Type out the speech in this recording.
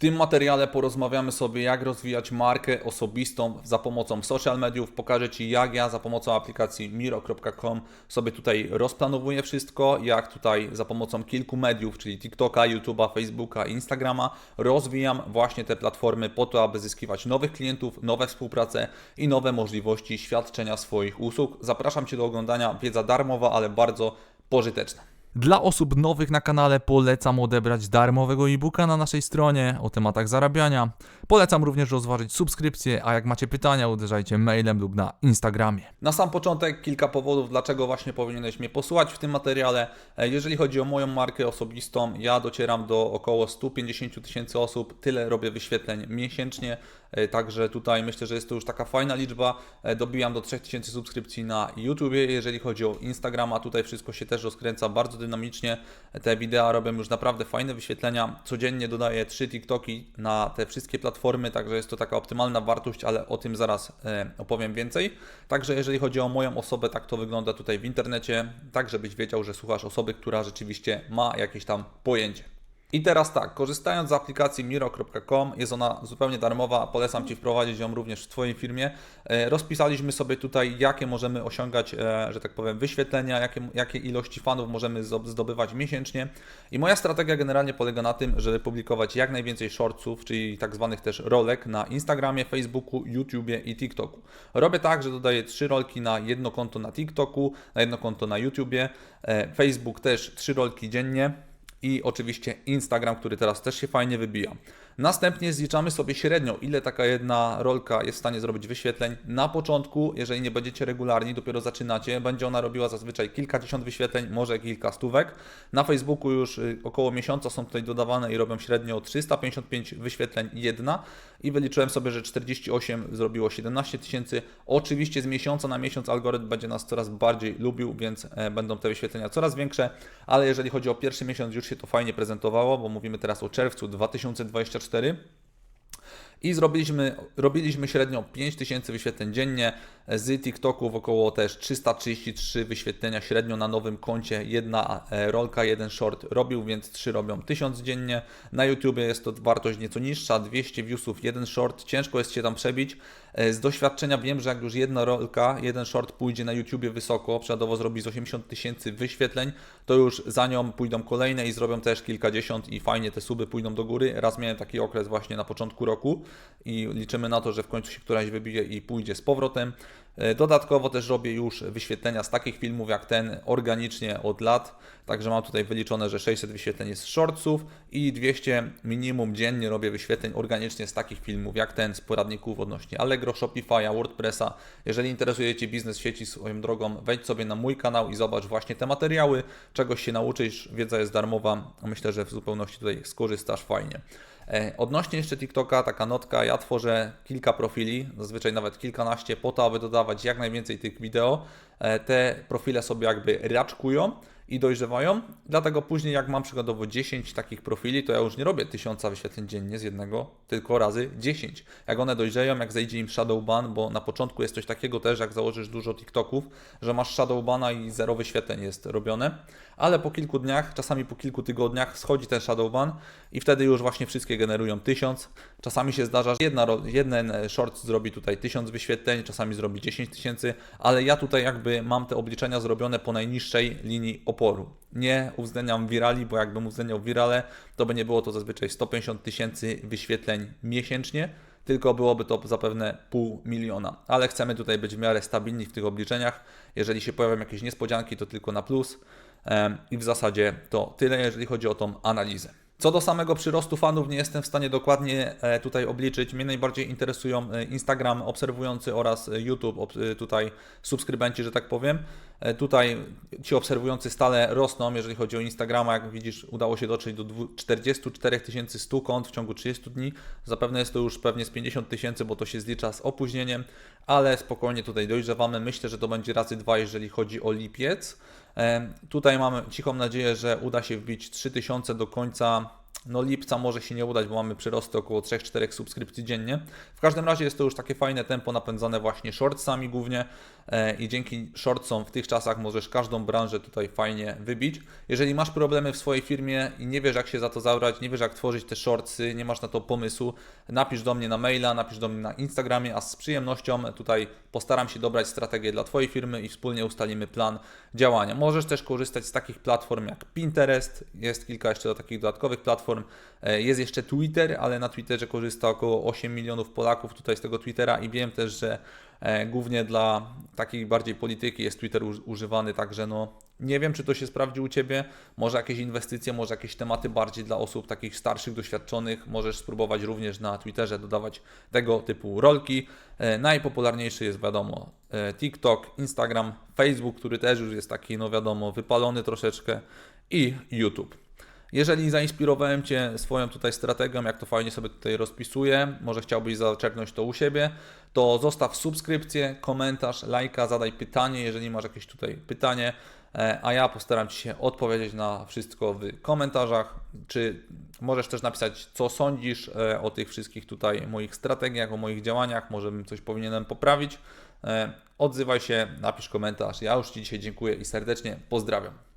W tym materiale porozmawiamy sobie, jak rozwijać markę osobistą za pomocą social mediów. Pokażę Ci, jak ja za pomocą aplikacji miro.com sobie tutaj rozplanowuję wszystko, jak tutaj za pomocą kilku mediów, czyli TikToka, YouTube'a, Facebooka, Instagrama, rozwijam właśnie te platformy po to, aby zyskiwać nowych klientów, nowe współprace i nowe możliwości świadczenia swoich usług. Zapraszam Cię do oglądania. Wiedza darmowa, ale bardzo pożyteczna. Dla osób nowych na kanale polecam odebrać darmowego e-booka na naszej stronie o tematach zarabiania. Polecam również rozważyć subskrypcję, a jak macie pytania, uderzajcie mailem lub na Instagramie. Na sam początek kilka powodów, dlaczego właśnie powinieneś mnie posłuchać w tym materiale. E, Jeżeli chodzi o moją markę osobistą, ja docieram do około 150 tysięcy osób, tyle robię wyświetleń miesięcznie, e, także tutaj myślę, że jest to już taka fajna liczba. E, Dobijam do 3000 subskrypcji na YouTubie. Jeżeli chodzi o Instagrama, tutaj wszystko się też rozkręca bardzo dynamicznie. Te wideo robią już naprawdę fajne wyświetlenia. Codziennie dodaję 3 TikToki na te wszystkie platformy, także jest to taka optymalna wartość, ale o tym zaraz e, opowiem więcej. Także jeżeli chodzi o moją osobę, tak to wygląda tutaj w internecie, tak żebyś wiedział, że słuchasz osoby, która rzeczywiście ma jakieś tam pojęcie. I teraz tak, korzystając z aplikacji miro.com, jest ona zupełnie darmowa, polecam Ci wprowadzić ją również w Twojej firmie. E, Rozpisaliśmy sobie tutaj, jakie możemy osiągać, e, że tak powiem, wyświetlenia, jakie, jakie ilości fanów możemy zdo- zdobywać miesięcznie. I moja strategia generalnie polega na tym, żeby publikować jak najwięcej shortsów, czyli tak zwanych też rolek na Instagramie, Facebooku, YouTubie i TikToku. Robię tak, że dodaję trzy rolki na jedno konto na TikToku, na jedno konto na YouTubie, e, Facebook też trzy rolki dziennie i oczywiście Instagram, który teraz też się fajnie wybija. Następnie zliczamy sobie średnią, ile taka jedna rolka jest w stanie zrobić wyświetleń. Na początku, jeżeli nie będziecie regularni, dopiero zaczynacie, będzie ona robiła zazwyczaj kilkadziesiąt wyświetleń, może kilka stówek. Na Facebooku już y, około miesiąca są tutaj dodawane i robią średnio 355 wyświetleń jedna i wyliczyłem sobie, że 48 zrobiło 17 tysięcy. Oczywiście z miesiąca na miesiąc algorytm będzie nas coraz bardziej lubił, więc e, będą te wyświetlenia coraz większe, ale jeżeli chodzi o pierwszy miesiąc, już się to fajnie prezentowało, bo mówimy teraz o czerwcu 2024. I zrobiliśmy, robiliśmy średnio 5000 wyświetleń dziennie, z TikToków około też 333 wyświetlenia średnio na nowym koncie, jedna e, rolka, jeden short robił, więc 3 robią 1000 dziennie. Na YouTubie jest to wartość nieco niższa, 200 viewsów, jeden short, ciężko jest się tam przebić. E, Z doświadczenia wiem, że jak już jedna rolka, jeden short pójdzie na YouTubie wysoko, przykładowo zrobi z 80 tysięcy wyświetleń, to już za nią pójdą kolejne i zrobią też kilkadziesiąt i fajnie te suby pójdą do góry. Raz miałem taki okres właśnie na początku roku i liczymy na to, że w końcu się któraś wybije i pójdzie z powrotem. E, Dodatkowo też robię już wyświetlenia z takich filmów jak ten organicznie od lat, także mam tutaj wyliczone, że 600 wyświetleń jest z shortsów i 200 minimum dziennie robię wyświetleń organicznie z takich filmów jak ten z poradników odnośnie Allegro, Shopify'a, WordPressa. Jeżeli interesuje Cię biznes sieci swoją drogą, wejdź sobie na mój kanał i zobacz właśnie te materiały, czegoś się nauczysz, wiedza jest darmowa, myślę, że w zupełności tutaj skorzystasz fajnie. E, Odnośnie jeszcze TikToka, taka notka, ja tworzę kilka profili, zazwyczaj nawet kilkanaście, po to, aby dodawać jak najwięcej tych wideo. E, Te profile sobie jakby raczkują i dojrzewają, dlatego później jak mam przykładowo 10 takich profili, to ja już nie robię 1000 wyświetleń dziennie z jednego, tylko razy 10. Jak one dojrzeją, jak zejdzie im shadow ban, bo na początku jest coś takiego też, jak założysz dużo TikToków, że masz shadow bana i zero wyświetleń jest robione, ale po kilku dniach, czasami po kilku tygodniach schodzi ten shadow ban i wtedy już właśnie wszystkie generują 1000. Czasami się zdarza, że jedna, jeden short zrobi tutaj 1000 wyświetleń, czasami zrobi 10 tysięcy, ale ja tutaj jakby mam te obliczenia zrobione po najniższej linii oporu. Nie uwzględniam wirali, bo jakbym uwzględniał wirale, to by nie było to zazwyczaj 150 tysięcy wyświetleń miesięcznie, tylko byłoby to zapewne pół miliona. Ale chcemy tutaj być w miarę stabilni w tych obliczeniach. Jeżeli się pojawią jakieś niespodzianki, to tylko na plus. I w zasadzie to tyle, jeżeli chodzi o tą analizę. Co do samego przyrostu fanów, nie jestem w stanie dokładnie e, tutaj obliczyć. Mnie najbardziej interesują e, Instagram obserwujący oraz e, YouTube, tutaj subskrybenci, że tak powiem. E, Tutaj ci obserwujący stale rosną, jeżeli chodzi o Instagrama. Jak widzisz, udało się dotrzeć do dwu- 44 100 kont w ciągu 30 dni. Zapewne jest to już pewnie z 50 tysięcy, bo to się zlicza z opóźnieniem, ale spokojnie tutaj dojrzewamy. Myślę, że to będzie razy dwa, jeżeli chodzi o lipiec. E, Tutaj mamy cichą nadzieję, że uda się wbić 3000 do końca no lipca może się nie udać, bo mamy przyrosty około 3-4 subskrypcji dziennie. W każdym razie jest to już takie fajne tempo napędzane właśnie shortsami głównie i dzięki shortsom w tych czasach możesz każdą branżę tutaj fajnie wybić. Jeżeli masz problemy w swojej firmie i nie wiesz jak się za to zabrać, nie wiesz jak tworzyć te shortsy, nie masz na to pomysłu, napisz do mnie na maila, napisz do mnie na Instagramie, a z przyjemnością tutaj postaram się dobrać strategię dla Twojej firmy i wspólnie ustalimy plan działania. Możesz też korzystać z takich platform jak Pinterest, jest kilka jeszcze takich dodatkowych platform, E, jest jeszcze Twitter, ale na Twitterze korzysta około 8 milionów Polaków tutaj z tego Twittera i wiem też, że e, głównie dla takiej bardziej polityki jest Twitter uż- używany, także no nie wiem, czy to się sprawdzi u Ciebie. Może jakieś inwestycje, może jakieś tematy bardziej dla osób takich starszych, doświadczonych. Możesz spróbować również na Twitterze dodawać tego typu rolki. E, Najpopularniejszy jest wiadomo e, TikTok, Instagram, Facebook, który też już jest taki, no wiadomo, wypalony troszeczkę i YouTube. Jeżeli zainspirowałem Cię swoją tutaj strategią, jak to fajnie sobie tutaj rozpisuję, może chciałbyś zaczerpnąć to u siebie, to zostaw subskrypcję, komentarz, lajka, zadaj pytanie, jeżeli masz jakieś tutaj pytanie, e, a ja postaram się odpowiedzieć na wszystko w komentarzach, czy możesz też napisać, co sądzisz e, o tych wszystkich tutaj moich strategiach, o moich działaniach, może bym coś powinienem poprawić. E, Odzywaj się, napisz komentarz. Ja już Ci dzisiaj dziękuję i serdecznie pozdrawiam.